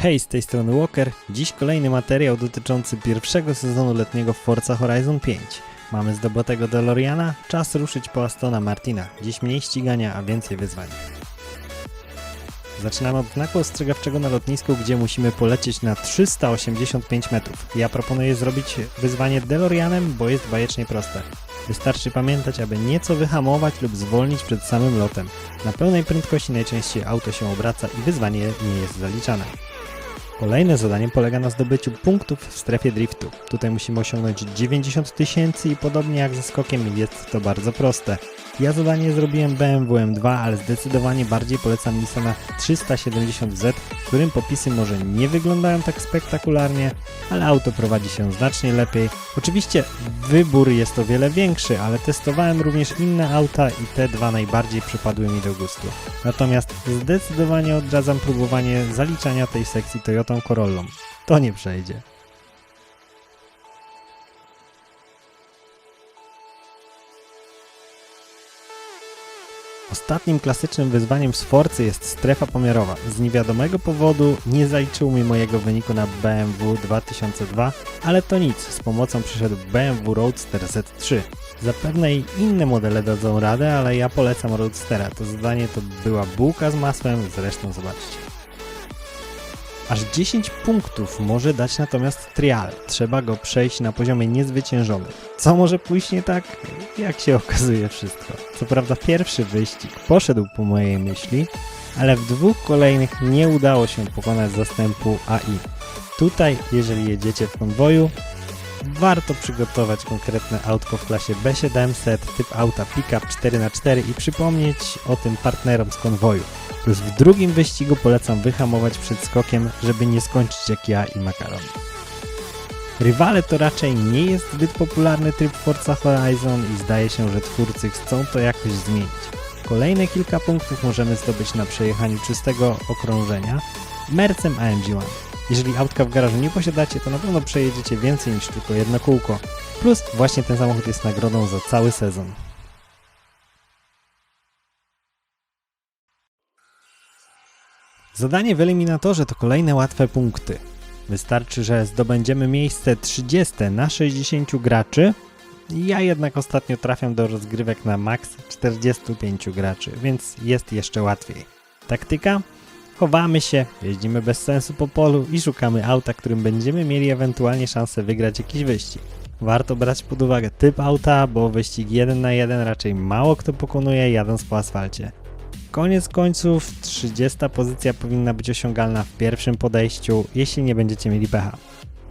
Hej, z tej strony Walker. Dziś kolejny materiał dotyczący pierwszego sezonu letniego w Forza Horizon 5. Mamy zdobytego DeLoreana, czas ruszyć po Astona Martina. Dziś mniej ścigania, a więcej wyzwań. Zaczynamy od znaku ostrzegawczego na lotnisku, gdzie musimy polecieć na 385 metrów. Ja proponuję zrobić wyzwanie DeLoreanem, bo jest bajecznie proste. Wystarczy pamiętać, aby nieco wyhamować lub zwolnić przed samym lotem. Na pełnej prędkości najczęściej auto się obraca i wyzwanie nie jest zaliczane. Kolejne zadanie polega na zdobyciu punktów w strefie driftu. Tutaj musimy osiągnąć 90 tysięcy i podobnie jak ze skokiem jest to bardzo proste. Ja zadanie zrobiłem BMW M2, ale zdecydowanie bardziej polecam Nissana 370Z, w którym popisy może nie wyglądają tak spektakularnie, ale auto prowadzi się znacznie lepiej. Oczywiście wybór jest o wiele większy, ale testowałem również inne auta i te dwa najbardziej przypadły mi do gustu. Natomiast zdecydowanie odradzam próbowanie zaliczania tej sekcji Toyotą Corollą. To nie przejdzie. Ostatnim klasycznym wyzwaniem z Forcy jest strefa pomiarowa. Z niewiadomego powodu nie zaliczył mi mojego wyniku na BMW 2002, ale to nic, z pomocą przyszedł BMW Roadster Z3. Zapewne i inne modele dadzą radę, ale ja polecam Roadstera. To zadanie to była bułka z masłem, zresztą zobaczcie. Aż 10 punktów może dać natomiast trial. Trzeba go przejść na poziomie niezwyciężonym. Co może pójść nie tak? Jak się okazuje wszystko. Co prawda pierwszy wyścig poszedł po mojej myśli, ale w dwóch kolejnych nie udało się pokonać zastępu AI. Tutaj, jeżeli jedziecie w konwoju, warto przygotować konkretne autko w klasie B700, typ auta pickup 4x4 i przypomnieć o tym partnerom z konwoju. Plus w drugim wyścigu polecam wyhamować przed skokiem, żeby nie skończyć jak ja i makaron. Rywale to raczej nie jest zbyt popularny tryb Forza Horizon i zdaje się, że twórcy chcą to jakoś zmienić. Kolejne kilka punktów możemy zdobyć na przejechaniu czystego okrążenia Mercem AMG One. Jeżeli autka w garażu nie posiadacie, to na pewno przejedziecie więcej niż tylko jedno kółko. Plus właśnie ten samochód jest nagrodą za cały sezon. Zadanie w eliminatorze to kolejne łatwe punkty. Wystarczy, że zdobędziemy miejsce 30 na 60 graczy. Ja jednak ostatnio trafiam do rozgrywek na maks 45 graczy, więc jest jeszcze łatwiej. Taktyka? Chowamy się, jeździmy bez sensu po polu i szukamy auta, którym będziemy mieli ewentualnie szansę wygrać jakiś wyścig. Warto brać pod uwagę typ auta, bo wyścig 1 na 1 raczej mało kto pokonuje jadąc po asfalcie. Koniec końców 30 pozycja powinna być osiągalna w pierwszym podejściu, jeśli nie będziecie mieli pecha.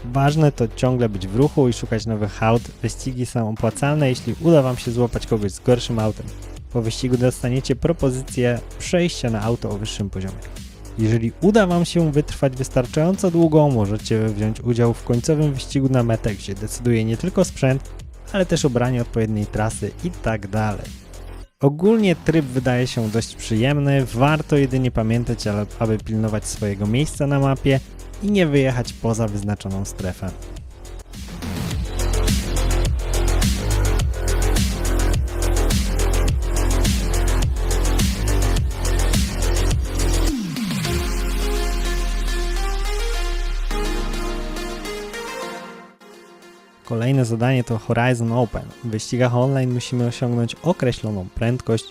Ważne to ciągle być w ruchu i szukać nowych aut. Wyścigi są opłacalne, jeśli uda Wam się złapać kogoś z gorszym autem. Po wyścigu dostaniecie propozycję przejścia na auto o wyższym poziomie. Jeżeli uda Wam się wytrwać wystarczająco długo, możecie wziąć udział w końcowym wyścigu na metę, gdzie decyduje nie tylko sprzęt, ale też obranie odpowiedniej trasy i tak. Ogólnie tryb wydaje się dość przyjemny, warto jedynie pamiętać, aby pilnować swojego miejsca na mapie i nie wyjechać poza wyznaczoną strefę. Kolejne zadanie to Horizon Open. W wyścigach online musimy osiągnąć określoną prędkość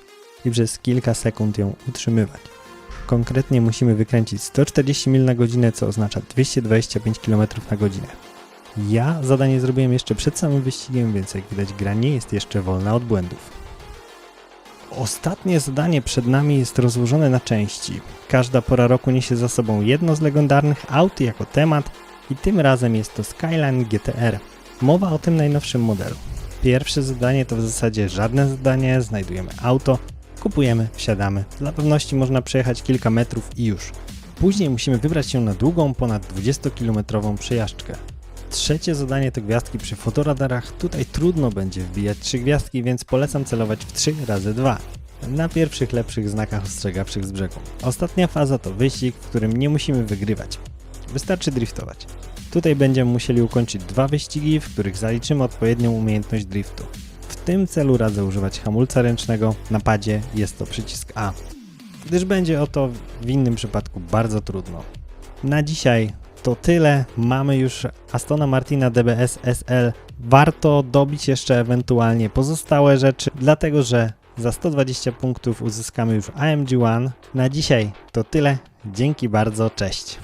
i przez kilka sekund ją utrzymywać. Konkretnie musimy wykręcić 140 mil na godzinę, co oznacza 225 km na godzinę. Ja zadanie zrobiłem jeszcze przed samym wyścigiem, więc jak widać gra nie jest jeszcze wolna od błędów. Ostatnie zadanie przed nami jest rozłożone na części. Każda pora roku niesie za sobą jedno z legendarnych aut jako temat i tym razem jest to Skyline GTR. Mowa o tym najnowszym modelu. Pierwsze zadanie to w zasadzie żadne zadanie, znajdujemy auto, kupujemy, wsiadamy. Dla pewności można przejechać kilka metrów i już. Później musimy wybrać się na długą, ponad 20-kilometrową przejażdżkę. Trzecie zadanie to gwiazdki przy fotoradarach. Tutaj trudno będzie wbijać trzy gwiazdki, więc polecam celować w 3 razy 2 na pierwszych lepszych znakach ostrzegawczych z brzegu. Ostatnia faza to wyścig, w którym nie musimy wygrywać. Wystarczy driftować. Tutaj będziemy musieli ukończyć dwa wyścigi, w których zaliczymy odpowiednią umiejętność driftu. W tym celu radzę używać hamulca ręcznego, na padzie jest to przycisk A, gdyż będzie o to w innym przypadku bardzo trudno. Na dzisiaj to tyle, mamy już Astona Martina DBS SL, warto dobić jeszcze ewentualnie pozostałe rzeczy, dlatego że za 120 punktów uzyskamy już AMG One. Na dzisiaj to tyle, dzięki bardzo, cześć.